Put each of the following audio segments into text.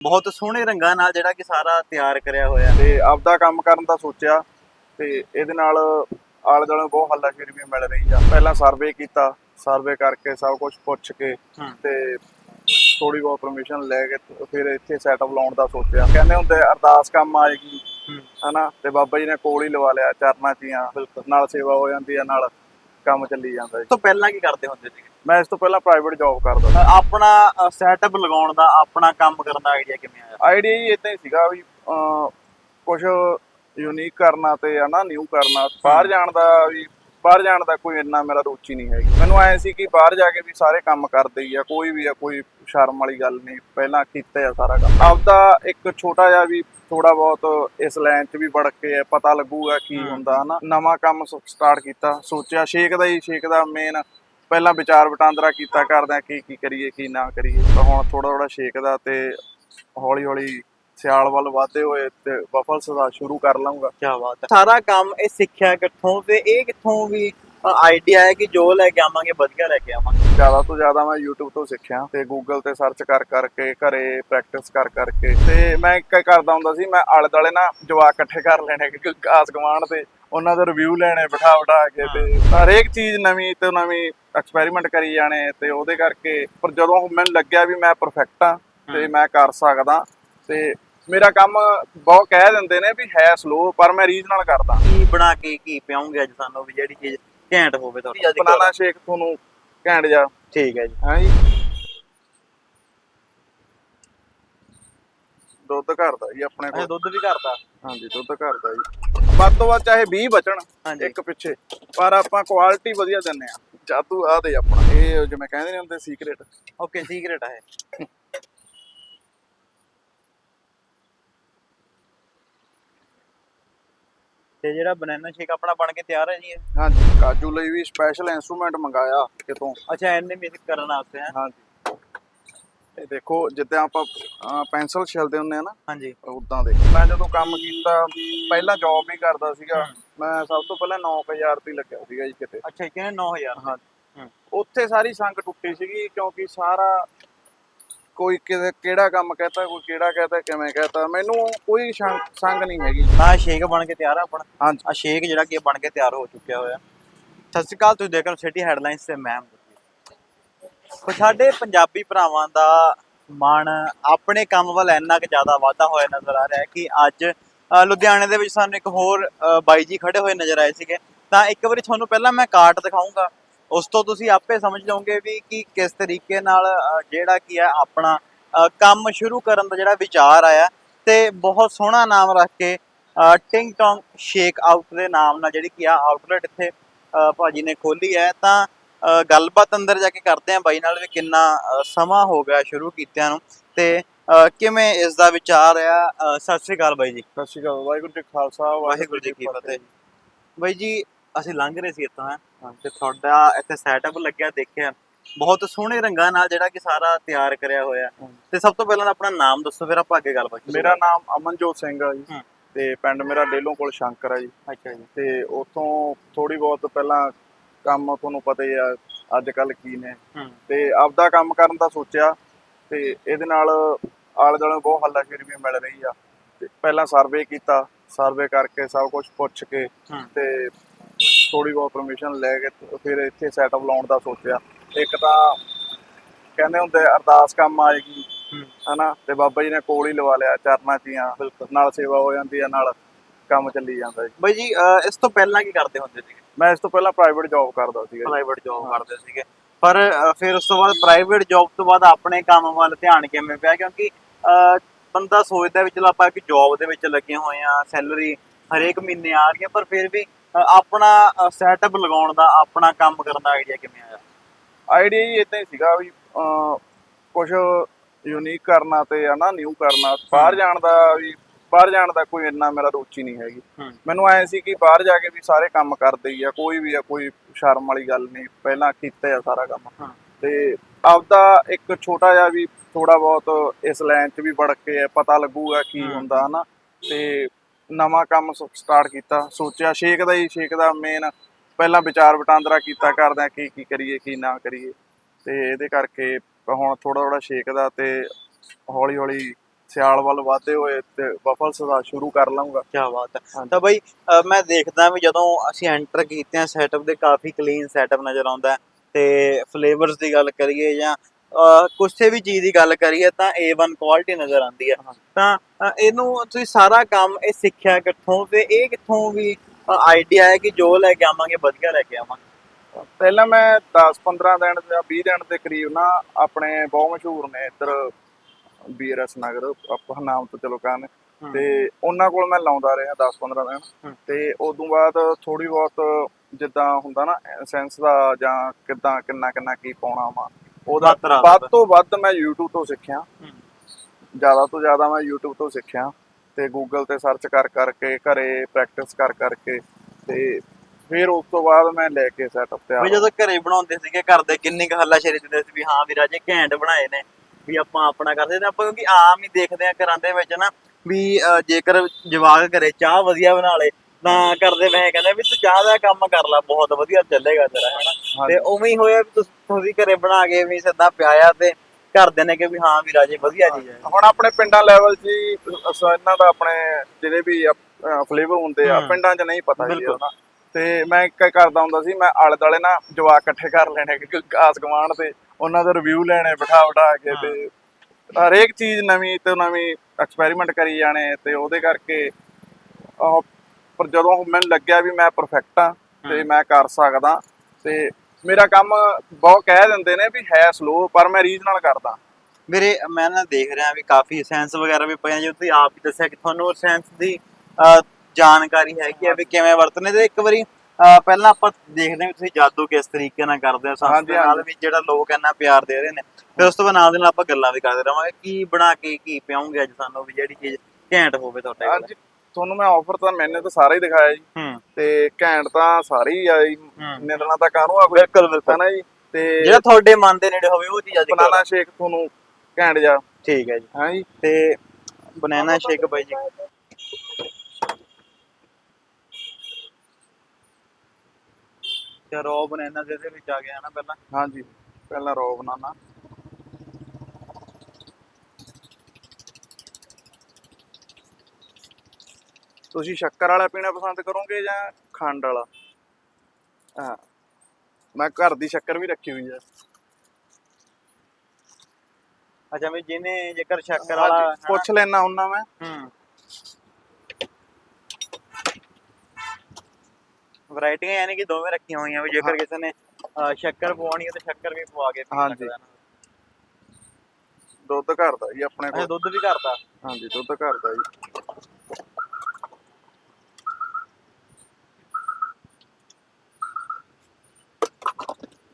ਬਹੁਤ ਸੋਹਣੇ ਰੰਗਾਂ ਨਾਲ ਜਿਹੜਾ ਕਿ ਸਾਰਾ ਤਿਆਰ ਕਰਿਆ ਹੋਇਆ ਤੇ ਆਪਦਾ ਕੰਮ ਕਰਨ ਦਾ ਸੋਚਿਆ ਤੇ ਇਹਦੇ ਨਾਲ ਆਲੇ ਦੁਆਲੇ ਬਹੁਤ ਹੱਲਾਸ਼ੇਰੀ ਵੀ ਮਿਲ ਰਹੀ ਆ। ਪਹਿਲਾਂ ਸਰਵੇ ਕੀਤਾ ਸਰਵੇ ਕਰਕੇ ਸਭ ਕੁਝ ਪੁੱਛ ਕੇ। ਤੇ ਥੋੜੀ ਬਹੁਤ ਪਰਮਿਸ਼ਨ ਲੈ ਕੇ ਫਿਰ ਇੱਥੇ ਸੈਟਅਪ ਲਾਉਣ ਦਾ ਸੋਚਿਆ। ਕਹਿੰਦੇ ਹੁੰਦੇ ਅਰਦਾਸ ਕੰਮ ਆਏਗੀ। ਹਨਾ? ਤੇ ਬਾਬਾ ਜੀ ਨੇ ਕੋਲ ਹੀ ਲਵਾ ਲਿਆ ਚਰਨਾਂ ਚ ਹੀ ਆ। ਬਿਲਕੁਲ। ਨਾਲ ਸੇਵਾ ਹੋ ਜਾਂਦੀ ਆ ਨਾਲ ਕੰਮ ਚੱਲੀ ਜਾਂਦਾ ਜੀ। ਤੋਂ ਪਹਿਲਾਂ ਕੀ ਕਰਦੇ ਹੁੰਦੇ ਸੀ ਮੈਂ ਇਸ ਤੋਂ ਪਹਿਲਾਂ ਪ੍ਰਾਈਵੇਟ ਜੌਬ ਕਰਦਾ ਸੀ। ਆਪਣਾ ਸੈਟਅਪ ਲਗਾਉਣ ਦਾ ਆਪਣਾ ਕੰਮ ਕਰਨ ਦਾ ਆਈਡੀਆ ਕਿਵੇਂ ਆਇਆ? ਆਈਡੀਆ ਹੀ ਇਦਾਂ ਹੀ ਸੀਗਾ ਵੀ ਕੁਝ ਯੂਨੀਕ ਕਰਨਾ ਤੇ ਹਨਾ ਨਿਊ ਕਰਨਾ। ਬਾਹਰ ਜਾਣ ਦਾ ਵੀ ਬਾਹਰ ਜਾਣ ਦਾ ਕੋਈ ਇੰਨਾ ਮੇਰਾ ਰੁਚੀ ਨਹੀਂ ਹੈਗੀ ਮੈਨੂੰ ਐ ਸੀ ਕਿ ਬਾਹਰ ਜਾ ਕੇ ਵੀ ਸਾਰੇ ਕੰਮ ਕਰਦੇ ਹੀ ਆ ਕੋਈ ਵੀ ਆ ਕੋਈ ਸ਼ਰਮ ਵਾਲੀ ਗੱਲ ਨਹੀਂ। ਪਹਿਲਾਂ ਕੀਤਾ ਆ ਸਾਰਾ ਕੰਮ। ਆਪਦਾ ਇੱਕ ਛੋਟਾ ਜਿਹਾ ਵੀ ਥੋੜਾ ਬਹੁਤ ਇਸ ਲਾਈਨ 'ਚ ਵੀ ਵੜ ਕੇ ਪਤਾ ਲੱਗੂਗਾ ਕੀ। ਹੁੰਦਾ ਹਨਾ। ਨਵਾਂ ਕੰਮ ਸਟਾਰਟ ਕੀਤਾ। ਸੋਚਿਆ ਸ਼ੇਕ ਦਾ ਹੀ ਸ਼ੇਕ ਦਾ ਮੇਨ ਪਹਿਲਾਂ ਵਿਚਾਰ ਵਟਾਂਦਰਾ ਕੀਤਾ ਕਰਦਿਆਂ ਕੀ ਕੀ ਕਰੀਏ ਕੀ ਨਾ ਕਰੀਏ। ਤਾਂ ਹੁਣ ਥੋੜਾ ਥੋੜਾ ਸ਼ੇਕ ਦਾ ਤੇ ਹੌਲੀ ਹੌਲੀ ਸਿਆਲ ਵੱਲ ਵਧਦੇ ਹੋਏ ਤੇ ਵਫਲਸ ਦਾ ਸ਼ੁਰੂ ਕਰ ਲਵਾਂਗਾ ਕੀ ਬਾਤ ਹੈ। ਸਾਰਾ ਕੰਮ ਇਹ ਸਿੱਖਿਆ ਕਿੱਥੋਂ ਤੇ ਇਹ ਕਿੱਥੋਂ ਵੀ ਆਈਡੀਆ ਹੈ ਕਿ ਜੋ ਲੈ ਕੇ ਆਵਾਂਗੇ ਵਧੀਆ ਲੈ ਕੇ ਆਵਾਂਗੇ। ਜ਼ਿਆਦਾ ਤੋਂ ਜ਼ਿਆਦਾ ਮੈਂ YouTube ਤੋਂ ਸਿੱਖਿਆ ਤੇ Google ਤੇ ਸਰਚ ਕਰ ਕਰਕੇ ਘਰੇ ਪ੍ਰੈਕਟਿਸ ਕਰ ਕਰਕੇ। ਤੇ ਮੈਂ ਇੱਕ ਕਰਦਾ ਹੁੰਦਾ ਸੀ ਮੈਂ ਆਲੇ ਦਾਲੇ ਨਾ ਜਵਾਕ ਇਕੱਠੇ ਕਰ ਲੈਣੇ ਕਿ ਆਸ ਗਵਾਂਢ ਤੇ। ਉਹਨਾਂ ਦੇ ਰਿਵਿਊ ਲੈਣੇ ਬਿਠਾ ਬਿਠਾ ਕੇ ਤੇ ਹਰੇਕ ਚੀਜ਼ ਨਵੀਂ ਤੇ ਨਵੀਂ ਐਕਸਪੈਰੀਮੈਂਟ ਕਰੀ ਜਾਣੇ ਤੇ ਉਹਦੇ ਕਰਕੇ ਪਰ ਜਦੋਂ ਮੈਨੂੰ ਲੱਗਿਆ ਵੀ ਮੈਂ ਪਰਫੈਕਟ ਆ ਤੇ। ਮੈਂ ਕਰ ਸਕਦਾ ਤੇ ਮੇਰਾ ਕੰਮ ਬਹੁਤ ਕਹਿ ਦਿੰਦੇ ਨੇ ਵੀ ਹੈ ਸਲੋ ਪਰ ਮੈਂ ਰੀਜਨਲ ਕਰਦਾ। ਕੀ ਬਣਾ ਕੇ ਕੀ ਪਿਆਉਂਗੇ ਅੱਜ ਸਾਨੂੰ ਵੀ ਜਿਹੜੀ ਚੀਜ਼ ਘੈਂਟ ਹੋਵੇ ਤੁਹਾਡੀ? ਬਨਾਨਾ ਸ਼ੇਕ ਤੁਹਾਨੂੰ ਘੈਂਟ ਜਾ। ਠੀਕ ਹੈ ਜੀ। ਹਾਂ ਜੀ? ਦੁੱਧ ਘਰ ਦਾ ਜੀ ਆਪਣੇ ਕੋਲ। ਦੁੱਧ ਵੀ ਕਰਦਾ ਹਾਂਜੀ ਦੁੱਧ ਘਰ ਦਾ ਜੀ। ਵੱਧ ਤੋਂ ਵੱਧ ਚਾਹੇ 20 ਬਚਣ ਇੱਕ ਪਿੱਛੇ ਪਰ ਆਪਾਂ ਕੁਆਲਿਟੀ ਵਧੀਆ ਦਿੰਨੇ ਆ ਜਾਦੂ ਆ ਦੇ ਆਪਣਾ। ਇਹ ਜਿਵੇਂ ਕਹਿੰਦੇ ਨੇ ਹੁੰਦੇ ਸੀਕ੍ਰੇਟ ਓਕੇ ਸੀਕ੍ਰੇਟ ਹੈ ਇਹ। ਤੇ ਜਿਹੜਾ ਬਨਾਨਾ ਸ਼ੇਕ ਆਪਣਾ ਬਣ ਕੇ ਤਿਆਰ ਹੈ ਜੀ? ਹਾਂਜੀ ਕਾਜੂ ਲਈ ਵੀ ਸਪੈਸ਼ਲ ਇਨਸਟਰੂਮੈਂਟ ਮੰਗਾਇਆ ਕਿਤੋਂ। ਅੱਛਾ ਇਹਨੇ ਮਿਕਸ ਕਰਨ ਵਾਸਤੇ ਹੈ ਹਾਂਜੀ। ਇਹ ਦੇਖੋ ਜਿੱਦਾਂ ਆਪਾਂ ਪੈਨਸਲ ਛਿਲਦੇ ਹੁੰਦੇ ਆ ਨਾ ਹਾਂਜੀ। ਉਦਾਂ ਦੇ। ਮੈਂ ਜਦੋਂ ਕੰਮ ਕੀਤਾ ਪਹਿਲਾਂ ਜੌਬ ਵੀ ਕਰਦਾ ਸੀਗਾ। ਮੈਂ ਸਭ ਤੋਂ ਪਹਿਲਾਂ 9000 ਰੁਪਏ ਲੱਗਿਆ ਸੀਗਾ ਜੀ ਕਿਤੇ। ਅੱਛਾ ਇਹ ਕਹਿੰਦੇ 9000 ਹਾਂ। ਉੱਥੇ ਸਾਰੀ ਸੰਗ ਟੁੱਟੀ ਸੀਗੀ ਕਿਉਂਕਿ ਸਾਰਾ ਕੋਈ ਕਿਹੜਾ ਕੰਮ ਕਹਤਾ ਕੋਈ ਕਿਹੜਾ ਕਹਤਾ ਕਿਵੇਂ ਕਹਤਾ। ਮੈਨੂੰ ਕੋਈ ਸੰਗ ਨਹੀਂ ਹੈਗੀ। ਆ ਸ਼ੇਕ ਬਣ ਕੇ ਤਿਆਰ ਆ ਆਪਣਾ। ਹਾਂਜੀ। ਆ ਸ਼ੇਕ ਜਿਹੜਾ ਕਿ ਬਣ ਕੇ ਤਿਆਰ ਹੋ ਚੁੱਕਿਆ ਹੋਇਆ। ਸਤਿ ਸ਼੍ਰੀ ਅਕਾਲ ਤੁਸੀਂ ਦੇਖ ਰਹੇ ਹੋ ਸਿਟੀ ਹੈਡਲਾਈਨਸ ਤੇ ਮੈਂ ਸਾਡੇ ਪੰਜਾਬੀ ਭਰਾਵਾਂ ਦਾ ਮਨ ਆਪਣੇ ਕੰਮ ਵੱਲ ਇੰਨਾ ਕੁ ਜ਼ਿਆਦਾ ਵਾਧਾ ਹੋਇਆ ਨਜ਼ਰ ਆ ਰਿਹਾ ਕਿ ਅੱਜ ਲੁਧਿਆਣੇ ਦੇ ਵਿੱਚ ਸਾਨੂੰ ਇੱਕ ਹੋਰ ਬਾਈ ਜੀ ਖੜੇ ਹੋਏ ਨਜ਼ਰ ਆਏ ਸੀਗੇ। ਤਾਂ ਇੱਕ ਵਾਰੀ ਤੁਹਾਨੂੰ ਪਹਿਲਾਂ ਮੈਂ ਕਾਰਟ ਦਿਖਾਉਂਗਾ ਉਸ ਤੋਂ ਤੁਸੀਂ ਆਪੇ ਸਮਝ ਲਓਗੇ ਵੀ ਕਿ ਕਿਸ ਤਰੀਕੇ ਨਾਲ ਜਿਹੜਾ ਕੀ ਹੈ ਆਪਣਾ ਕੰਮ ਸ਼ੁਰੂ ਕਰਨ ਦਾ ਜਿਹੜਾ ਵਿਚਾਰ ਆਇਆ ਤੇ ਬਹੁਤ ਸੋਹਣਾ ਨਾਮ ਰੱਖ ਕੇ ਟਿੰਗ ਟੋਂਗ ਸ਼ੇਕ ਆਊਟ ਦੇ ਨਾਮ ਨਾਲ ਜਿਹੜੀ ਕੀ ਆ ਆਊਟਲੈਟ ਇੱਥੇ ਅ, ਭਾਜੀ ਨੇ ਖੋਲੀ ਹੈ। ਤਾਂ ਗੱਲਬਾਤ ਅੰਦਰ ਜਾ ਕੇ ਕਰਦੇ ਆ ਬਾਈ ਨਾਲ ਵੀ ਕਿੰਨਾ ਸਮਾਂ ਹੋ ਗਿਆ ਸ਼ੁਰੂ ਕੀਤਿਆਂ ਨੂੰ। ਤੇ ਕਿਵੇਂ ਇਸ ਦਾ ਵਿਚਾਰ ਆ? ਸਤਿ ਸ੍ਰੀ ਅਕਾਲ ਬਾਈ ਜੀ। ਸਤਿ ਸ਼੍ਰੀ ਅਕਾਲ ਵਾਹਿਗੁਰੂ ਜੀ ਖਾਲਸਾ ਵਾਹਿਗੁਰੂ ਜੀ ਕੀ ਫਤਿਹ। ਬਾਈ ਜੀ ਅਸੀਂ ਲੰਘ ਰਹੇ ਸੀ ਇੱਥੋਂ ਤੇ ਤੁਹਾਡਾ ਇੱਥੇ ਸੈਟਅਪ ਲੱਗਿਆ ਦੇਖਿਆ। ਬਹੁਤ ਸੋਹਣੇ ਰੰਗਾਂ ਨਾਲ ਜਿਹੜਾ ਕਿ ਸਾਰਾ ਤਿਆਰ ਕਰਿਆ ਹੋਇਆ। ਤੇ ਸਭ ਤੋਂ ਪਹਿਲਾਂ ਆਪਣਾ ਨਾਮ ਦੱਸੋ ਫਿਰ ਆਪਾਂ ਅੱਗੇ ਗੱਲਬਾਤ ਮੇਰਾ ਨਾਮ ਅਮਨਜੋਤ ਸਿੰਘ ਆ ਜੀ। ਤੇ ਪਿੰਡ ਮੇਰਾ ਡੇਲੋਂ ਕੋਲ ਸ਼ੰਕਰ ਆ ਜੀ। ਅੱਛਾ ਜੀ। ਤੇ ਉਥੋਂ ਥੋੜੀ ਬਹੁਤ ਪਹਿਲਾਂ ਕੰਮ ਤੁਹਾਨੂੰ ਪਤਾ ਹੀ ਆ ਅੱਜ ਕੱਲ ਕੀ ਨੇ। ਤੇ ਆਪਦਾ ਕੰਮ ਕਰਨ ਦਾ ਸੋਚਿਆ ਤੇ ਇਹਦੇ ਨਾਲ ਆਲੇ ਦੁਆਲੇ ਬਹੁਤ ਹੱਲਾਸ਼ੇਰੀ ਵੀ ਮਿਲ ਰਹੀ ਆ। ਤੇ ਪਹਿਲਾਂ ਸਰਵੇ ਕੀਤਾ ਸਰਵੇ ਕਰਕੇ ਸਭ ਕੁਝ ਪੁੱਛ ਕੇ ਤੇ ਥੋੜੀ ਬਹੁਤ ਪਰਮਿਸ਼ਨ ਲੈ ਕੇ ਫਿਰ ਇੱਥੇ ਸੈਟਅਪ ਲਾਉਣ ਦਾ ਸੋਚਿਆ। ਇੱਕ ਤਾਂ ਕਹਿੰਦੇ ਹੁੰਦੇ ਅਰਦਾਸ ਕੰਮ ਆਏਗੀ ਹਨਾ। ਤੇ ਬਾਬਾ ਜੀ ਨੇ ਕੋਲ ਹੀ ਲਵਾ ਲਿਆ ਚਰਨਾਂ ਚ ਨਾਲ ਸੇਵਾ ਹੋ ਜਾਂਦੀ ਆ ਨਾਲ ਕੰਮ ਚੱਲੀ ਜਾਂਦਾ ਜੀ। ਬਾਈ ਜੀ ਇਸ ਤੋਂ ਪਹਿਲਾਂ ਕੀ ਕਰਦੇ ਹੁੰਦੇ ਸੀਗੇ? ਮੈਂ ਇਸ ਤੋਂ ਪਹਿਲਾਂ ਪ੍ਰਾਈਵੇਟ ਜੌਬ ਕਰਦਾ ਸੀਗਾ ਜੀ। ਪ੍ਰਾਈਵੇਟ ਜੌਬ ਕਰਦੇ ਸੀਗੇ। ਪਰ ਫਿਰ ਉਸ ਤੋਂ ਬਾਅਦ ਪ੍ਰਾਈਵੇਟ ਜੌਬ ਤੋਂ ਬਾਅਦ ਆਪਣੇ ਕੰਮ ਵੱਲ ਧਿਆਨ ਕਿਵੇਂ ਪਿਆ? ਕਿਉਂਕਿ ਬੰਦਾ ਸੋਚਦਾ ਵੀ ਚਲੋ ਆਪਾਂ ਇੱਕ ਜੌਬ ਦੇ ਵਿੱਚ ਲੱਗੇ ਹੋਏ ਆ ਸੈਲਰੀ ਹਰੇਕ ਮਹੀਨੇ ਆ ਰਹੀ ਹੈ ਪਰ ਫਿਰ ਵੀ ਆਪਣਾ ਸੈਟਅਪ ਲਗਾਉਣ ਦਾ ਆਪਣਾ ਕੰਮ ਕਰਨ ਦਾ ਆਈਡੀਆ ਕਿਵੇਂ ਆਇਆ? ਆਈਡੀਆ ਹੀ ਇਦਾਂ ਹੀ ਸੀਗਾ ਵੀ ਕੁਝ ਯੂਨੀਕ ਕਰਨਾ ਤੇ ਹਨਾ ਨਿਊ ਕਰਨਾ। ਬਾਹਰ ਜਾਣ ਦਾ ਵੀ ਬਾਹਰ ਜਾਣ ਦਾ ਕੋਈ ਇੰਨਾ ਮੇਰਾ ਰੁਚੀ ਨਹੀਂ ਹੈਗੀ। ਮੈਨੂੰ ਐ ਸੀ ਕਿ ਬਾਹਰ ਜਾ ਕੇ ਵੀ ਸਾਰੇ ਕੰਮ ਕਰਦੇ ਹੀ ਆ ਕੋਈ ਵੀ ਆ ਕੋਈ ਸ਼ਰਮ ਵਾਲੀ ਗੱਲ ਨਹੀਂ ਪਹਿਲਾਂ ਕੀਤਾ ਆ ਸਾਰਾ ਕੰਮ। ਤੇ ਆਪਦਾ ਇੱਕ ਛੋਟਾ ਜਿਹਾ ਵੀ ਥੋੜਾ ਬਹੁਤ ਇਸ ਲਾਈਨ 'ਚ ਵੀ ਵੜ ਕੇ ਪਤਾ ਲੱਗੂਗਾ ਕੀ। ਹੁੰਦਾ ਹਨਾ। ਤੇ ਨਵਾਂ ਕੰਮ ਸਟਾਰਟ ਕੀਤਾ ਸੋਚਿਆ ਸ਼ੇਕ ਦਾ ਹੀ ਸ਼ੇਕ ਦਾ ਮੇਨ ਪਹਿਲਾਂ ਵਿਚਾਰ ਵਟਾਂਦਰਾ ਕੀਤਾ ਕਰਦਿਆਂ ਕੀ ਕੀ ਕਰੀਏ ਕੀ ਨਾ ਕਰੀਏ। ਤੇ ਇਹਦੇ ਕਰਕੇ ਹੁਣ ਥੋੜਾ ਥੋੜਾ ਸ਼ੇਕ ਦਾ ਤੇ ਹੌਲੀ ਹੌਲੀ ਸਿਆਲ ਵੱਲ ਵਾਧੇ ਹੋਏ ਤੇ ਵਫਲਸ ਦਾ ਸ਼ੁਰੂ ਕਰ ਲਵਾਂਗਾ ਕੀ ਬਾਤ ਹੈ। ਤਾਂ ਬਈ ਮੈਂ ਦੇਖਦਾ ਵੀ ਜਦੋਂ ਅਸੀਂ ਐਂਟਰ ਕੀਤੇ ਆ ਸੈਟਅਪ ਦੇ ਕਾਫੀ ਕਲੀਨ ਸੈਟਅਪ ਨਜ਼ਰ ਆਉਂਦਾ ਤੇ ਫਲੇਵਰਸ ਦੀ ਗੱਲ ਕਰੀਏ ਜਾਂ ਕਿਸੇ ਵੀ ਚੀਜ਼ ਦੀ ਗੱਲ ਕਰੀਏ ਤਾਂ A1 ਕੁਆਲਿਟੀ ਨਜ਼ਰ ਆਉਂਦੀ ਹੈ। ਤਾਂ ਇਹਨੂੰ ਤੁਸੀਂ ਸਾਰਾ ਕੰਮ ਇਹ ਸਿੱਖਿਆ ਕਿੱਥੋਂ ਤੇ ਇਹ ਕਿੱਥੋਂ ਵੀ ਆਈਡੀਆ ਹੈ ਕਿ ਜੋ ਲੈ ਕੇ ਆਵਾਂਗੇ ਵਧੀਆ ਲੈ ਕੇ ਆਵਾਂਗੇ? ਪਹਿਲਾਂ ਮੈਂ 10-15 ਦਿਨ ਜਾਂ 20 ਦਿਨ ਦੇ ਕਰੀਬ ਨਾ ਆਪਣੇ ਬਹੁਤ ਮਸ਼ਹੂਰ ਨੇ ਇੱਧਰ ਬੀਆਰਐਸ ਨਗਰ ਆਪਾਂ ਨਾਮ ਤੋਂ ਚਲੋ ਕਾਨ। ਤੇ ਉਹਨਾਂ ਕੋਲ ਮੈਂ ਲਾਉਂਦਾ ਰਿਹਾ 10-15 ਹਮ। ਦਿਨ। ਤੇ ਉਦੋਂ ਬਾਅਦ ਥੋੜੀ ਬਹੁਤ ਜਿੱਦਾਂ ਹੁੰਦਾ ਨਾ ਸੈਂਸ ਦਾ ਜਾਂ ਕਿੱਦਾਂ ਕਿੰਨਾ ਕਿੰਨਾ ਕੀ ਪਾਉਣਾ ਵਾ। ਉਹਦਾ ਵੱਧ ਤੋਂ ਵੱਧ ਮੈਂ YouTube ਤੋਂ ਸਿੱਖਿਆ। ਜ਼ਿਆਦਾ ਤੋਂ ਜ਼ਿਆਦਾ ਮੈਂ YouTube ਤੋਂ ਸਿੱਖਿਆ। ਤੇ Google ਤੇ ਸਰਚ ਕਰ ਕਰਕੇ ਘਰੇ ਪ੍ਰੈਕਟਿਸ ਕਰ ਕਰਕੇ। ਤੇ ਫਿਰ ਉਸ ਤੋਂ ਬਾਅਦ ਮੈਂ ਲੈ ਕੇ ਸੈਟਅਪ ਤਿਆਰ ਵੀ ਜਦੋਂ ਘਰੇ ਬਣਾਉਂਦੇ ਸੀਗੇ ਘਰ ਦੇ ਕਿੰਨੀ ਕੁ ਹੱਲਾਸ਼ੇਰੀ ਦਿੰਦੇ ਸੀ ਵੀ ਹਾਂ ਵੀ ਰਾਜੇ ਘੈਂਟ ਬਣਾਏ ਨੇ। ਵੀ ਆਪਾਂ ਆਪਣਾ ਕਰਦੇ ਨੇ ਆਪਾਂ ਕਿਉਂਕਿ ਆਮ ਹੀ ਦੇਖਦੇ ਆ ਘਰਾਂ ਦੇ ਵਿੱਚ ਨਾ ਵੀ ਜੇਕਰ ਜਵਾਕ ਘਰੇ ਚਾਹ ਵਧੀਆ ਬਣਾ ਲੇ ਤਾਂ ਕਰਦੇ ਵੈਸੇ ਕਹਿੰਦੇ ਵੀ ਤੂੰ ਚਾਹ ਦਾ ਕੰਮ ਕਰ ਲੈ ਬਹੁਤ ਵਧੀਆ ਚੱਲੇਗਾ ਤੇਰਾ ਹਨਾ। ਤੇ ਉਵੇਂ ਹੀ ਹੋਇਆ ਵੀ ਤੁਸੀਂ ਘਰੇ ਬਣਾ ਕੇ ਵੀ ਸਿੱਧਾ ਪਿਆਇਆ ਤੇ ਘਰਦੇ ਨੇ ਕਿ ਵੀ ਹਾਂ ਵੀ ਰਾਜੇ ਵਧੀਆ ਚੀਜ਼ ਹੈ ਹੁਣ ਆਪਣੇ ਪਿੰਡਾਂ ਲੈਵਲ 'ਚ ਇਹਨਾਂ ਦਾ ਆਪਣੇ ਜਿਹੜੇ ਵੀ ਫਲੇਵਰ ਹੁੰਦੇ ਆ। ਪਿੰਡਾਂ 'ਚ ਨਹੀਂ ਪਤਾ ਜੀ ਬਿਲਕੁਲ। ਤੇ ਮੈਂ ਇੱਕ ਕਰਦਾ ਹੁੰਦਾ ਸੀ ਮੈਂ ਆਲੇ ਦਾਲੇ ਨਾ ਜਵਾਕ ਇਕੱਠੇ ਕਰ ਲੈਣੇ ਕਿ ਆਸ ਗਵਾਂਢ ਤੇ ਉਹਨਾਂ ਦੇ ਰਿਵਿਊ ਲੈਣੇ ਬਿਠਾ ਬਿਠਾ ਕੇ ਤੇ ਹਰੇਕ ਚੀਜ਼ ਨਵੀਂ ਤੇ ਨਵੀਂ ਐਕਸਪੈਰੀਮੈਂਟ ਕਰੀ ਜਾਣੇ ਤੇ ਉਹਦੇ ਕਰਕੇ ਪਰ ਜਦੋਂ ਮੈਨੂੰ ਲੱਗਿਆ ਵੀ ਮੈਂ ਪਰਫੈਕਟ ਆ ਤੇ। ਮੈਂ ਕਰ ਸਕਦਾ ਤੇ ਮੇਰਾ ਕੰਮ ਬਹੁਤ ਕਹਿ ਦਿੰਦੇ ਨੇ ਵੀ ਹੈ ਸਲੋ ਪਰ ਮੈਂ ਰੀਜਨਲ ਕਰਦਾ ਮੇਰੇ ਮੈਂ ਨਾ ਦੇਖ ਰਿਹਾ ਵੀ ਕਾਫੀ ਸੈਂਸ ਵਗੈਰਾ ਵੀ ਪਏ ਆ ਜੋ ਤੁਸੀਂ ਆਪ ਹੀ ਦੱਸਿਆ ਕਿ ਤੁਹਾਨੂੰ ਸੈਂਸ ਦੀ ਜਾਣਕਾਰੀ ਹੈਗੀ ਆ ਵੀ ਕਿਵੇਂ ਵਰਤਨੇ ਤੇ ਇੱਕ ਵਾਰੀ ਪਹਿਲਾਂ ਆਪਾਂ ਦੇਖਦੇ ਹਾਂ ਵੀ ਤੁਸੀਂ ਜਾਦੂ ਕਿਸ ਤਰੀਕੇ ਨਾਲ ਕਰਦੇ ਹੋ ਦੇ ਨਾਲ। ਵੀ ਜਿਹੜਾ ਲੋਕ ਇੰਨਾ ਪਿਆਰ ਦੇ ਰਹੇ ਨੇ। ਫਿਰ ਉਸ ਤੋਂ ਬਾਅਦ ਨਾਲ ਦੇ ਨਾਲ ਆਪਾਂ ਗੱਲਾਂ ਵੀ ਕਰਦੇ ਰਵਾਂਗੇ ਕੀ ਬਣਾ ਕੇ ਕੀ ਪਿਆਉਂਗੇ ਅੱਜ ਸਾਨੂੰ ਵੀ ਜਿਹੜੀ ਚੀਜ਼ ਘੈਂਟ ਹੋਵੇ ਤੁਹਾਡੇ ਕੋਲ? ਅੱਜ ਤੁਹਾਨੂੰ ਮੈਂ ਆਫਰ ਤਾਂ ਮੈਨੇ ਤਾਂ ਸਾਰਾ ਹੀ ਦਿਖਾਇਆ ਜੀ। ਹੂੰ। ਤੇ ਘੈਂਟ ਤਾਂ ਸਾਰੇ ਹੀ ਆ ਹੂੰ। ਨਿਰਣਾ ਤਾਂ ਕਾਹਨੂੰ ਆ ਕੋਈ ਬਿਲਕੁਲ ਬਿਲਕੁਲ। ਹਨਾ ਜੀ? ਤੇ ਜਿਹੜਾ ਤੁਹਾਡੇ ਮਨ ਦੇ ਨੇੜੇ ਹੋਵੇ ਉਹ ਚੀਜ਼ ਅੱਜ ਬਨਾਨਾ ਸ਼ੇਕ ਤੁਹਾਨੂੰ ਘੈਂਟ ਜਾ ਠੀਕ ਹੈ ਜੀ। ਹਾਂ ਜੀ? ਤੇ ਬਨਾਨਾ ਸ਼ੇਕ ਬਾਈ ਜੀ। ਚਲੋ ਬਨਾਨਾ ਦੇ ਦੇ ਵਿੱਚ ਆ ਗਿਆ ਨਾ ਪਹਿਲਾਂ। ਹਾਂ ਜੀ ਪਹਿਲਾਂ ਰੋ ਬਨਾਨਾ। ਤੁਸੀਂ ਸ਼ੱਕਰ ਵਾਲਾ ਪੀਣਾ ਪਸੰਦ ਕਰੋਗੇ ਜਾਂ ਖੰਡ ਵਾਲਾ? ਹਾਂ। ਮੈਂ ਘਰ ਦੀ ਸ਼ੱਕਰ ਵੀ ਰੱਖੀ ਹੋਈ ਹੈ ਅੱਛਾ ਵੀ ਜਿਹਨੇ ਜੇਕਰ ਸ਼ੱਕਰ ਹਾਂਜੀ, ਵਾਲਾ ਪੁੱਛ ਲੈਣਾ ਹੁੰਨਾ ਮੈਂ। ਹੂੰ। ਵੈਰਾਈਟੀਆਂ ਯਾਨੀ ਕਿ ਦੋਵੇਂ ਰੱਖੀਆਂ ਹੋਈਆਂ ਵੀ ਜੇਕਰ ਕਿਸੇ ਨੇ ਸ਼ੱਕਰ ਪਵਾਉਣੀ ਹੈ ਤਾਂ ਸ਼ੱਕਰ ਵੀ ਪਵਾ ਕੇ ਪੀ ਹਾਂਜੀ। ਦੁੱਧ ਘਰ ਦਾ ਜੀ ਆਪਣੇ ਕੋਲ। ਦੁੱਧ ਵੀ ਕਰਦਾ ਹਾਂਜੀ ਦੁੱਧ ਘਰ ਦਾ ਜੀ।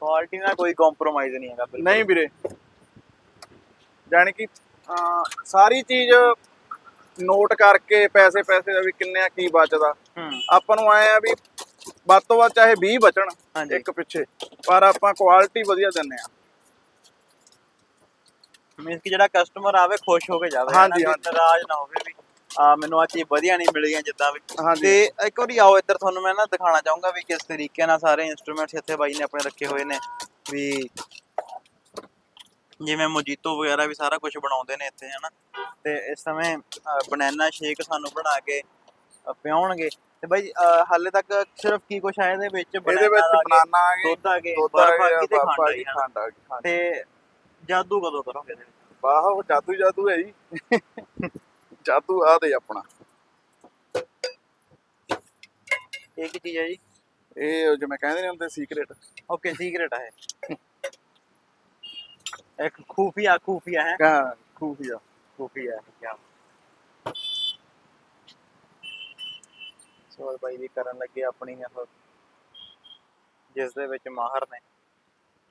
ਕੁਆਲਿਟੀ ਨਾਲ ਕੋਈ ਕੰਪਰੋਮਾਈਜ਼ ਨਹੀਂ ਹੈਗਾ ਬਿਲਕੁਲ। ਨਹੀਂ ਵੀਰੇ। ਜਾਣੀ ਕਿ ਸਾਰੀ ਚੀਜ਼ ਨੋਟ ਕਰਕੇ ਪੈਸੇ ਪੈਸੇ ਦਾ ਵੀ ਕਿੰਨੇ ਆ ਕੀ ਬਚਦਾ। ਆਪਾਂ ਨੂੰ ਆਏ ਆ ਵੀ ਵੱਧ ਤੋਂ ਵੱਧ ਚਾਹੇ 20 ਬਚਣ ਇੱਕ ਪਿੱਛੇ। ਪਰ ਆਪਾਂ ਕੁਆਲਿਟੀ ਵਧੀਆ ਦਿੰਨੇ ਆ ਮੀਨਸ ਕਿ ਜਿਹੜਾ ਕਸਟਮਰ ਆਵੇ ਖੁਸ਼ ਹੋ ਕੇ ਜਾਵੇ। ਹਾਂਜੀ। ਨਾਰਾਜ਼ ਨਾ ਹੋਵੇ ਵੀ ਆ ਮੈਨੂੰ ਆ ਚੀਜ਼ ਵਧੀਆ ਨਹੀਂ ਮਿਲੀ ਜਿੱਦਾਂ ਵੀ। ਤੇ ਇੱਕ ਵਾਰੀ ਆਓ ਇੱਧਰ ਤੁਹਾਨੂੰ ਮੈਂ ਨਾ ਦਿਖਾਣਾ ਚਾਹੂੰਗਾ ਵੀ ਕਿਸ ਤਰੀਕੇ ਨਾਲ ਸਾਰੇ ਇਨਸਟਰੂਮੈਂਟਸ ਇੱਥੇ ਬਾਈ ਨੇ ਆਪਣੇ ਰੱਖੇ ਹੋਏ ਨੇ। ਵੀ ਜਿਵੇਂ ਮੋਜੀਤੋ ਵਗੈਰਾ ਵੀ ਸਾਰਾ ਕੁਝ ਬਣਾਉਂਦੇ ਨੇ ਇੱਥੇ ਹਨਾ। ਤੇ ਇਸ ਸਮੇਂ ਬਨਾਨਾ ਸ਼ੇਕ ਸਾਨੂੰ ਬਣਾ ਕੇ ਪਿਆਉਣਗੇ। ਤੇ ਬਾਈ ਹਾਲੇ ਤੱਕ ਸਿਰਫ ਕੀ ਕੁਛ ਆ ਇਹਦੇ ਵਿੱਚ? ਇਹਦੇ ਵਿੱਚ ਬਨਾਨਾ ਆ ਗਈ ਦੁੱਧ ਆ ਗਏ ਦੁੱਧ ਆ ਗਿਆ ਤੇ ਖੰਡ ਆ ਗਈ। ਤੇ ਜਾਦੂ ਕਦੋਂ ਕਰੋਗੇ ਇਹਦੇ ਵਿੱਚ? ਵਾਹ ਜਾਦੂ ਹੀ ਜਾਦੂ ਹੈ ਜੀ। ਜਾਦੂ ਆ ਦੇ ਆਪਣਾ। ਇਹ ਕੀ ਚੀਜ਼ ਹੈ ਜੀ? ਇਹ ਜਿਵੇਂ ਕਹਿੰਦੇ ਨੇ ਹੁੰਦੇ ਸੀਕ੍ਰੇਟ ਓਕੇ ਸੀਕ੍ਰੇਟ ਹੈ ਇੱਕ ਖੂਫੀਆ ਖੂਫੀਆ ਹੈ। ਕਹਾਂ ਖੂਫੀਆ। ਖੂਫੀਆ ਹੈ ਕਿਆ ਸੋ ਭਾਈ ਵੀ ਕਰਨ ਲੱਗੇ ਆਪਣੀ ਇਹ ਜਿਸ ਦੇ ਵਿੱਚ ਮਾਹਰ ਨੇ।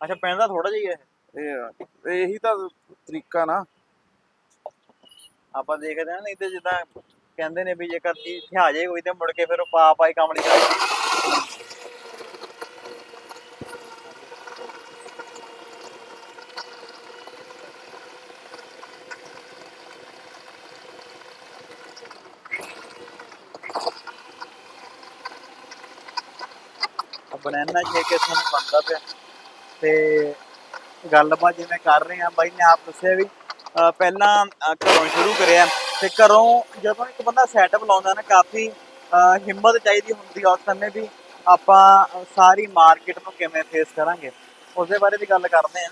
ਅੱਛਾ ਪੈਂਦਾ ਥੋੜਾ ਜਿਹਾ ਹੀ ਹੈ ਇਹ। ਇਹੀ ਤਾਂ ਤਰੀਕਾ ਨਾ। ਆਪਾਂ ਦੇਖਦੇ ਹਾਂ ਨਾ ਨਹੀਂ ਤੇ ਜਿੱਦਾਂ ਕਹਿੰਦੇ ਨੇ ਵੀ ਜੇਕਰ ਚੀਜ਼ ਥਿਆ ਜੇ ਕੋਈ ਤੇ ਮੁੜ ਕੇ ਫਿਰ ਉਹ ਪਾ ਪਾਈ ਕੰਮ ਨਹੀਂ ਕਰਦੀ ਬਨਾਨਾ ਜੇ ਇਸ ਨੂੰ ਬਣਦਾ ਪਿਆ। ਤੇ ਗੱਲਬਾਤ ਜਿਵੇਂ ਕਰ ਰਹੇ ਆ ਬਾਈ ਨੇ ਆਪ ਦੱਸਿਆ ਵੀ, ਅਹ ਪਹਿਲਾਂ ਘਰੋਂ ਸ਼ੁਰੂ ਕਰਿਆ। ਤੇ ਘਰੋਂ ਜਦੋਂ ਇੱਕ ਬੰਦਾ ਸੈਟਅਪ ਲਾਉਂਦਾ ਨਾ, ਕਾਫੀ, ਅਹ ਹਿੰਮਤ ਚਾਹੀਦੀ ਹੁੰਦੀ ਆ ਉਸ ਸਮੇਂ ਵੀ ਆਪਾਂ ਸਾਰੀ ਮਾਰਕੀਟ ਨੂੰ ਕਿਵੇਂ ਫੇਸ ਕਰਾਂਗੇ। ਉਸ ਦੇ ਬਾਰੇ ਵੀ ਗੱਲ ਕਰਦੇ ਆ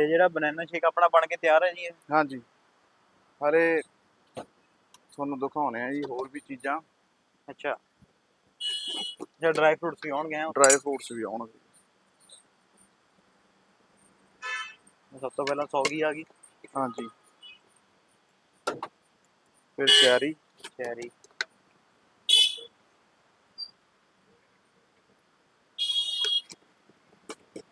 ਤੇ ਜਿਹੜਾ ਬਨਾਨਾ ਸ਼ੇਕ ਆਪਣਾ ਬਣ ਕੇ ਤਿਆਰ ਹੈ ਜੀ ਇਹ? ਹਾਂਜੀ। ਹਰੇ ਤੁਹਾਨੂੰ ਦਿਖਾਉਣੇ ਆ ਜੀ ਹੋਰ ਵੀ ਚੀਜ਼ਾਂ। ਅੱਛਾ। ਜੇ ਡਰਾਈ ਫਰੂਟਸ ਵੀ ਆਉਣਗੇ ਹੈਂ। ਡਰਾਈ ਫਰੂਟਸ ਵੀ ਆਉਣਗੇ। ਸਭ ਤੋਂ ਪਹਿਲਾਂ ਸੌਗੀ ਆ ਗਈ। ਹਾਂਜੀ। ਫਿਰ ਚੈਰੀ ਚੈਰੀ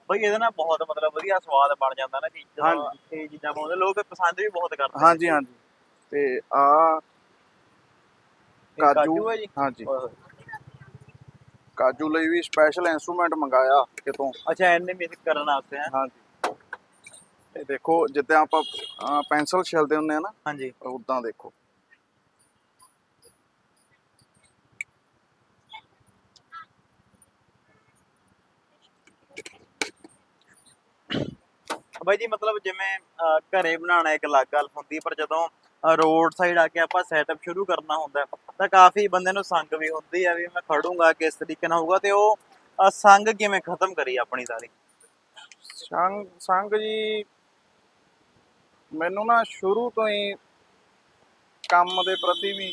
ਬਈ ਇਹਦੇ ਨਾਲ ਬਹੁਤ ਮਤਲਬ ਵਧੀਆ ਸਵਾਦ ਬਣ ਜਾਂਦਾ ਨਾ ਚੀਜ਼ਾਂ ਹਾਂਜੀ। ਇਹ ਚੀਜ਼ਾਂ ਪਾਉਂਦੇ ਲੋਕ ਪਸੰਦ ਵੀ ਬਹੁਤ ਕਰਦੇ ਹਾਂਜੀ ਹਾਂਜੀ। ਤੇ ਆ ਕਾਜੂ ਹੈ ਜੀ? ਹਾਂਜੀ। ਓਏ ਹੋਏ। ਕਾਜੂ ਲਈ ਵੀ ਸਪੈਸ਼ਲ ਇਨਸਟਰੂਮੈਂਟ ਮੰਗਾਇਆ ਕਿਤੋਂ ਅੱਛਾ ਇਹਨੇ ਮਿਕਸ ਕਰਨ ਵਾਸਤੇ ਹੈ ਹਾਂਜੀ। ਇਹ ਦੇਖੋ ਜਿੱਦਾਂ ਆਪਾਂ ਪੈਨਸਲ ਛਿਲਦੇ ਹੁੰਦੇ ਆ ਨਾ ਹਾਂਜੀ। ਉਦਾਂ ਦੇਖੋ। ਬਾਈ ਜੀ ਮਤਲਬ ਜਿਵੇਂ ਘਰੇ ਬਣਾਉਣਾ ਇੱਕ ਅਲੱਗ ਗੱਲ ਹੁੰਦੀ ਪਰ ਜਦੋਂ ਰੋਡ ਸਾਈਡ ਆ ਕੇ ਆਪਾਂ ਸੈਟਅਪ ਸ਼ੁਰੂ ਕਰਨਾ ਹੁੰਦਾ ਤਾਂ ਕਾਫੀ ਬੰਦੇ ਨੂੰ ਸੰਗ ਵੀ ਹੁੰਦੀ ਆ ਵੀ ਮੈਂ ਖੜੂੰਗਾ ਕਿਸ ਤਰੀਕੇ ਨਾਲ ਹੋਊਗਾ ਤੇ ਉਹ ਸੰਗ ਕਿਵੇਂ ਖਤਮ ਕਰੀ ਆਪਣੀ ਸਾਰੀ? ਸੰਗ ਸੰਗ ਜੀ ਮੈਨੂੰ ਨਾ ਸ਼ੁਰੂ ਤੋਂ ਹੀ ਕੰਮ ਦੇ ਪ੍ਰਤੀ ਵੀ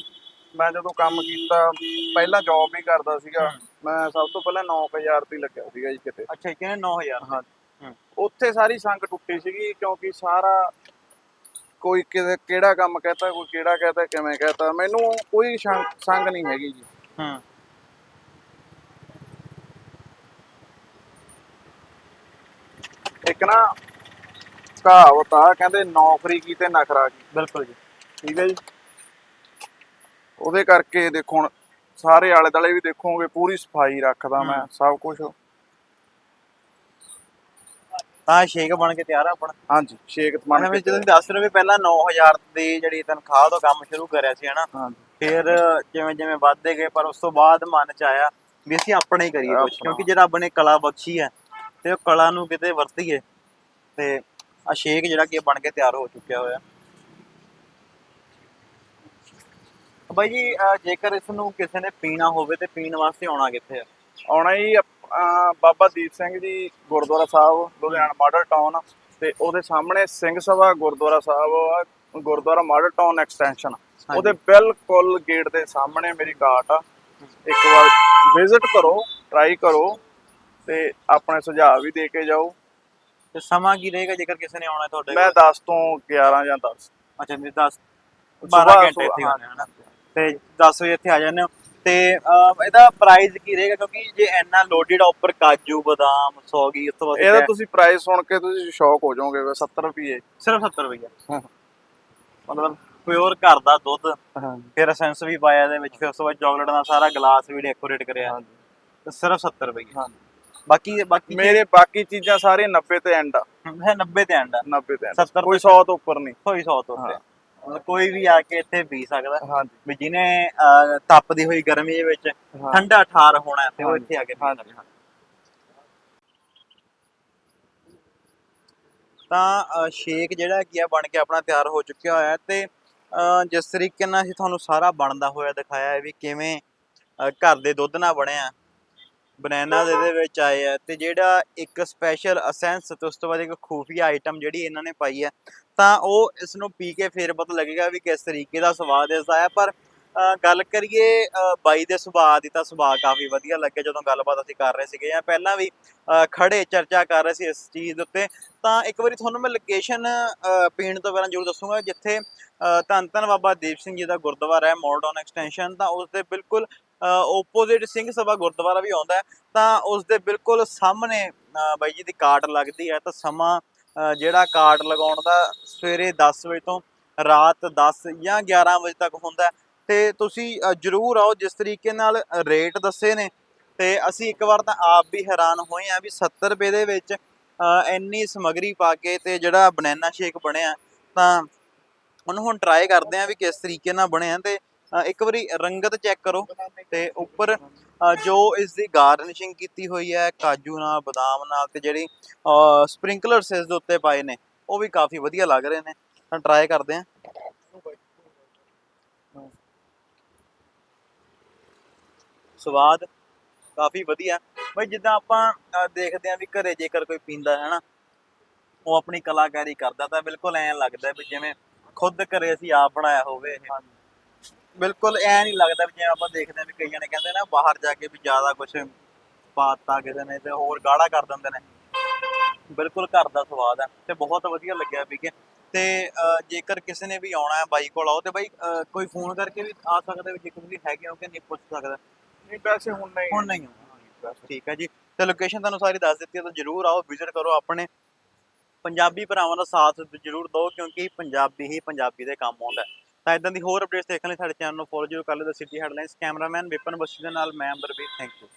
ਮੈਂ ਜਦੋਂ ਕੰਮ ਕੀਤਾ ਪਹਿਲਾਂ ਜੌਬ ਵੀ ਕਰਦਾ ਸੀਗਾ ਮੈਂ ਸਭ ਤੋਂ ਪਹਿਲਾਂ 9000 ਤੇ ਲੱਗਿਆ ਸੀਗਾ ਜੀ ਕਿਤੇ। ਅੱਛਾ ਕਿਹਨੇ 9000 ਹਾਂ ਹੂੰ। ਉੱਥੇ ਸਾਰੀ ਸੰਗ ਟੁੱਟੀ ਸੀਗੀ ਕਿਉਂਕਿ ਸਾਰਾ ਕੋਈ ਕਿਤੇ ਕਿਹੜਾ ਕੰਮ ਕਹਤਾ ਕੋਈ ਕਿਹੜਾ ਕਹਤਾ ਕਿਵੇਂ ਕਹਤਾ ਮੈਨੂੰ ਕੋਈ ਸੰਗ ਨਹੀਂ ਹੈਗੀ ਜੀ। ਹੂੰ। ਇੱਕ ਨਾ ਕਹਾਵਤ ਆ ਕਹਿੰਦੇ ਨੌਕਰੀ ਕੀ ਤੇ ਨਖਰਾ ਕੀ। ਬਿਲਕੁਲ ਜੀ। ਠੀਕ ਹੈ ਜੀ। ਉਹਦੇ ਕਰਕੇ ਦੇਖੋ ਹੁਣ ਸਾਰੇ ਆਲੇ ਦੁਆਲੇ ਵੀ ਦੇਖੋਗੇ ਪੂਰੀ ਸਫ਼ਾਈ ਰੱਖਦਾ ਮੈਂ। ਸਭ ਕੁਝ ਤਾਂ ਸ਼ੇਕ ਬਣ ਕੇ ਤਿਆਰ ਆ ਆਪਣਾ। ਹਾਂਜੀ ਸ਼ੇਕ ਬਣ ਕੇ ਜਦੋਂ ਦੱਸ ਰਹੇ ਹੋ ਵੀ ਪਹਿਲਾਂ 9000 ਦੀ ਜਿਹੜੀ ਤਨਖਾਹ ਤੋਂ ਕੰਮ ਸ਼ੁਰੂ ਕਰਿਆ ਸੀ ਹਨਾ? ਫਿਰ ਜਿਵੇਂ ਜਿਵੇਂ ਵੱਧਦੇ ਗਏ ਪਰ ਉਸ ਤੋਂ ਬਾਅਦ ਮਨ ਚ ਆਇਆ ਵੀ ਅਸੀਂ ਆਪਣਾ ਹੀ ਕਰੀਏ ਕੁਝ। ਕਿਉਂਕਿ ਜਿਹੜਾ ਰੱਬ ਨੇ ਕਲਾ ਬਖਸ਼ੀ ਹੈ ਤੇ ਉਹ ਕਲਾ ਨੂੰ ਕਿਤੇ ਵਰਤੀਏ ਤੇ ਆ ਸ਼ੇਕ ਜਿਹੜਾ ਕਿ ਬਣ ਕੇ ਤਿਆਰ ਹੋ ਚੁੱਕਿਆ ਹੋਇਆ। ਬਾਈ ਜੀ ਜੇਕਰ ਇਸ ਨੂੰ ਕਿਸੇ ਨੇ ਪੀਣਾ ਹੋਵੇ ਤੇ ਪੀਣ ਵਾਸਤੇ ਆਉਣਾ ਕਿੱਥੇ ਆ? ਆਉਣਾ ਜੀ ਅਹ, ਬਾਬਾ ਦੀਪ ਸਿੰਘ ਜੀ ਗੁਰਦੁਆਰਾ ਸਾਹਿਬ ਲੁਧਿਆਣਾ ਮਾਡਲ ਟਾਊਨ ਤੇ ਉਹਦੇ ਸਾਹਮਣੇ ਸਿੰਘ ਸਭਾ ਗੁਰਦੁਆਰਾ ਸਾਹਿਬ ਆ ਗੁਰਦੁਆਰਾ ਮਾਡਲ ਟਾਊਨ ਐਕਸਟੈਂਸ਼ਨ। ਉਹਦੇ ਬਿਲਕੁਲ ਗੇਟ ਦੇ ਸਾਹਮਣੇ ਮੇਰੀ ਕਾਟ ਆ। ਇੱਕ ਵਾਰ ਵਿਜ਼ਿਟ ਕਰੋ ਟਰਾਈ ਕਰੋ ਤੇ ਆਪਣੇ ਸੁਝਾਅ ਵੀ ਦੇ ਕੇ ਜਾਓ। ਤੇ ਸਮਾਂ ਕੀ ਰਹੇਗਾ ਜੇਕਰ ਕਿਸੇ ਨੇ ਆਉਣਾ ਤੁਹਾਡੇ ਮੈਂ 10 ਤੋਂ 11 ਜਾਂ 10 ਅੱਛਾ ਜੀ 10 12 ਸੁਬਾਹ- ਘੰਟੇ ਇੱਥੇ ਹਾਂ। ਹੁੰਦੇ ਹਨਾ ਤੇ 10 ਵਜੇ ਇੱਥੇ ਆ ਜਾਂਦੇ ਹੋ? ਤੇ ਇਹਦਾ ਪ੍ਰਾਈਸ ਕੀ ਰਹੇਗਾ? ਕਿਉਂਕਿ ਜੇ ਇੰਨਾ ਲੋਡਡ ਆ ਉੱਪਰ ਕਾਜੂ ਬਦਾਮ ਸੌਗੀ ਉਸ ਤੋਂ ਬਾਅਦ ਇਹਦਾ ਤੁਸੀਂ ਪ੍ਰਾਈਸ ਸੁਣ ਕੇ ਤੁਸੀਂ ਸ਼ੌਕ ਹੋ ਜਾਓਗੇ 70 ਰੁਪਏ ਸਿਰਫ 70 ਰੁਪਏ ਹਾਂ। ਮਤਲਬ ਪਿਓਰ ਘਰ ਦਾ ਦੁੱਧ ਫਿਰ ਐਸੈਂਸ ਵੀ ਪਾਇਆ ਇਹਦੇ ਵਿੱਚ ਫਿਰ ਉਸ ਤੋਂ ਬਾਅਦ ਚਾਕਲੇਟ ਦਾ ਸਾਰਾ ਗਲਾਸ ਵੀ ਡੈਕੋਰੇਟ ਕਰਿਆ। ਤੇ ਸਿਰਫ 70 ਰੁਪਏ ਹਾਂਜੀ ਬਾਕੀ ਬਾਕੀ ਮੇਰੇ ਬਾਕੀ ਚੀਜ਼ਾਂ ਸਾਰੀਆਂ 90 ਤੇ ਐਂਡ ਆ। ਹੈ 90 ਤੇ ਐਂਡ 90 ਤੇ end। 70 ਕੋਈ 100 ਤੋਂ ਉੱਪਰ ਨਹੀਂ। ਕੋਈ 100 ਤੋਂ ਉੱਤੇ ਹਾਂ। ਕੋਈ ਵੀ ਆ ਕੇ ਇੱਥੇ ਪੀ ਸਕਦਾ ਹਾਂਜੀ ਵੀ ਜਿਹਨੇ ਅਹ, ਤਪਦੀ ਹੋਈ ਗਰਮੀ ਦੇ ਵਿੱਚ ਹਾਂ। ਠੰਡਾ ਠਾਰ ਹੋਣਾ ਤੇ ਉਹ। ਇੱਥੇ ਆ ਕੇ ਪੀ। ਸਕਦਾ ਤਾਂ ਸ਼ੇਕ ਜਿਹੜਾ ਕੀ ਆ ਬਣ ਕੇ ਆਪਣਾ ਤਿਆਰ ਹੋ ਚੁੱਕਿਆ ਹੋਇਆ ਹੈ ਤੇ ਅਹ, ਜਿਸ ਤਰੀਕੇ ਨਾਲ ਅਸੀਂ ਤੁਹਾਨੂੰ ਸਾਰਾ ਬਣਦਾ ਹੋਇਆ ਦਿਖਾਇਆ ਹੈ ਵੀ ਕਿਵੇਂ ਅਹ, ਘਰ ਦੇ ਦੁੱਧ ਨਾਲ ਬਣਿਆ ਬਨਾਨਾ ਦੇ ਇਹਦੇ ਵਿੱਚ ਆਏ ਆ ਤੇ ਜਿਹੜਾ ਇੱਕ ਸਪੈਸ਼ਲ ਅਸੈਂਸ ਤੇ ਉਸ ਤੋਂ ਬਾਅਦ ਇੱਕ ਖੂਫੀਆ ਆਈਟਮ ਜਿਹੜੀ ਇਹਨਾਂ ਨੇ ਪਾਈ ਹੈ ਤਾਂ ਉਹ ਇਸ ਨੂੰ ਪੀ ਕੇ ਫੇਰ ਪਤਾ ਲੱਗੇਗਾ ਵੀ ਕਿਸ ਤਰੀਕੇ ਦਾ ਸਵਾਦ ਇਸਦਾ ਹੈ ਪਰ ਗੱਲ ਕਰੀਏ ਬਾਈ ਦੇ ਸੁਭਾਅ ਦੀ ਤਾਂ ਸੁਭਾਅ ਕਾਫੀ ਵਧੀਆ ਲੱਗਿਆ ਜਦੋਂ ਗੱਲਬਾਤ ਅਸੀਂ ਕਰ ਰਹੇ ਸੀਗੇ ਜਾਂ ਪਹਿਲਾਂ ਵੀ ਖੜੇ ਚਰਚਾ ਕਰ ਰਹੇ ਸੀ ਇਸ ਚੀਜ਼ ਦੇ ਉੱਤੇ। ਤਾਂ ਇੱਕ ਵਾਰੀ ਤੁਹਾਨੂੰ ਮੈਂ ਲੋਕੇਸ਼ਨ ਪੀਣ ਤੋਂ ਪਹਿਲਾਂ ਜ਼ਰੂਰ ਦੱਸੂਗਾ ਜਿੱਥੇ ਧੰਨ ਧੰਨ ਬਾਬਾ ਦੀਪ ਸਿੰਘ ਜੀ ਦਾ ਗੁਰਦੁਆਰਾ ਹੈ ਮੋਡਰਨ ਐਕਸਟੈਂਸ਼ਨ ਤਾਂ ਉਸ ਦੇ ਬਿਲਕੁਲ ਓਪੋਜ਼ਿਟ ਸਿੰਘ ਸਭਾ ਗੁਰਦੁਆਰਾ ਵੀ ਆਉਂਦਾ ਤਾਂ ਉਸ ਦੇ ਬਿਲਕੁਲ ਸਾਹਮਣੇ ਬਾਈ ਜੀ ਦੀ ਕਾਰਡ ਲੱਗਦੀ ਹੈ, ਤਾਂ ਸਮਾਂ ਜਿਹੜਾ ਕਾਰਡ ਲਗਾਉਣ ਦਾ ਸਵੇਰੇ 10 ਵਜੇ ਤੋਂ ਰਾਤ 10 ਜਾਂ 11 ਵਜੇ ਤੱਕ ਹੁੰਦਾ ਹੈ, ਤੇ ਤੁਸੀਂ ਜਰੂਰ ਆਓ, ਜਿਸ ਤਰੀਕੇ ਨਾਲ ਰੇਟ ਦੱਸੇ ਨੇ, ਤੇ ਅਸੀਂ ਇੱਕ ਵਾਰ ਤਾਂ ਆਪ ਵੀ ਹੈਰਾਨ ਹੋਏ ਆ ਵੀ 70 ਰੁਪਏ ਦੇ ਵਿੱਚ ਇੰਨੀ ਸਮਗਰੀ ਪਾ ਕੇ ਤੇ ਜਿਹੜਾ ਬਨਾਨਾ ਸ਼ੇਕ ਬਣਿਆ, ਤਾਂ ਉਹਨੂੰ ਹੁਣ ਟਰਾਈ ਕਰਦੇ ਆ ਵੀ ਕਿਸ ਤਰੀਕੇ ਨਾਲ ਬਣਿਆ ਤੇ ਇੱਕ ਵਾਰੀ ਰੰਗਤ ਚੈੱਕ ਕਰੋ ਤੇ ਉੱਪਰ ਜੋ ਇਸ ਦੀ ਗਾਰਨਿਸ਼ਿੰਗ ਕੀਤੀ ਹੋਈ ਹੈ, ਕਾਜੂ ਨਾਲ, ਬਦਾਮ ਨਾਲ ਤੇ ਜਿਹੜੀ ਸਪ੍ਰਿੰਕਲਰਸ ਇਸ ਦੇ ਉੱਤੇ ਪਾਏ ਨੇ, ਉਹ ਵੀ ਕਾਫੀ ਵਧੀਆ ਲੱਗ ਰਹੇ ਨੇ। ਤਾਂ ਟਰਾਈ ਕਰਦੇ ਹਾਂ। ਸਵਾਦ ਕਾਫੀ ਵਧੀਆ। ਬਈ ਜਿੱਦਾਂ ਆਪਾਂ ਦੇਖਦੇ ਆਂ ਵੀ ਘਰੇ ਜੇਕਰ ਕੋਈ ਪੀਂਦਾ ਹੈ ਨਾ ਉਹ ਆਪਣੀ ਕਲਾਕਾਰੀ ਕਰਦਾ ਤਾਂ ਬਿਲਕੁਲ ਐਂ ਲੱਗਦਾ ਵੀ ਜਿਵੇਂ ਖੁਦ ਘਰੇ ਅਸੀਂ ਆਪ ਬਣਾਇਆ ਹੋਵੇ ਇਹ। ਬਿਲਕੁਲ ਐ ਨਹੀਂ ਲੱਗਦਾ ਵੀ ਜਿਵੇਂ ਆਪਾਂ ਦੇਖਦੇ ਆਂ ਵੀ ਕਈ ਜਣੇ ਕਹਿੰਦੇ ਨਾ ਬਾਹਰ ਜਾ ਕੇ ਵੀ ਜ਼ਿਆਦਾ ਕੁਝ ਪਾਤਾ ਕਿਸੇ ਨੇ ਤੇ ਹੋਰ ਗਾੜਾ ਕਰ ਦਿੰਦੇ ਨੇ। ਬਿਲਕੁਲ ਘਰ ਦਾ ਸਵਾਦ ਹੈ ਤੇ ਬਹੁਤ ਵਧੀਆ ਲੱਗਿਆ ਵੀ ਕਿ ਤੇ ਜੇਕਰ ਕਿਸੇ ਨੇ ਵੀ ਆਉਣਾ ਹੈ ਬਾਈ ਕੋਲ ਆਓ ਤੇ ਬਾਈ ਕੋਈ ਫੋਨ ਕਰਕੇ ਵੀ ਆ ਸਕਦਾ ਵੀ ਜੇਕਰ ਤੁਸੀਂ ਹੈਗੇ ਹੋ ਕਿ ਨਹੀਂ ਪੁੱਛ ਸਕਦਾ। ਨਹੀਂ ਪੈਸੇ ਹੁਣ ਨਹੀਂ। ਹੁਣ ਨਹੀਂ। ਠੀਕ ਹੈ ਜੀ। ਤੇ ਲੋਕੇਸ਼ਨ ਤੁਹਾਨੂੰ ਸਾਰੀ ਦੱਸ ਦਿੱਤੀ ਹੈ ਤਾਂ ਜਰੂਰ ਆਓ ਵਿਜ਼ਿਟ ਕਰੋ ਆਪਣੇ। ਪੰਜਾਬੀ ਭਰਾਵਾਂ ਦਾ ਸਾਥ ਜਰੂਰ ਦਿਓ ਕਿਉਂਕਿ ਪੰਜਾਬੀ ਹੀ ਪੰਜਾਬੀ ਦੇ ਕੰਮ ਆਉਂਦਾ ਹੈ। ਤਾਂ ਇਦਾਂ ਦੀ ਹੋਰ ਅਪਡੇਟਸ ਦੇਖਣ ਲਈ ਸਾਡੇ ਚੈਨਲ ਨੂੰ ਫੋਲੋ ਜਰੂਰ ਕਰ ਲਿਓ the City Headlines cameraman Vipan Bassi ਦੇ ਨਾਲ, ਮੈਂ ਅੰਬਰਵੀਰ ਥੈਂਕ ਯੂ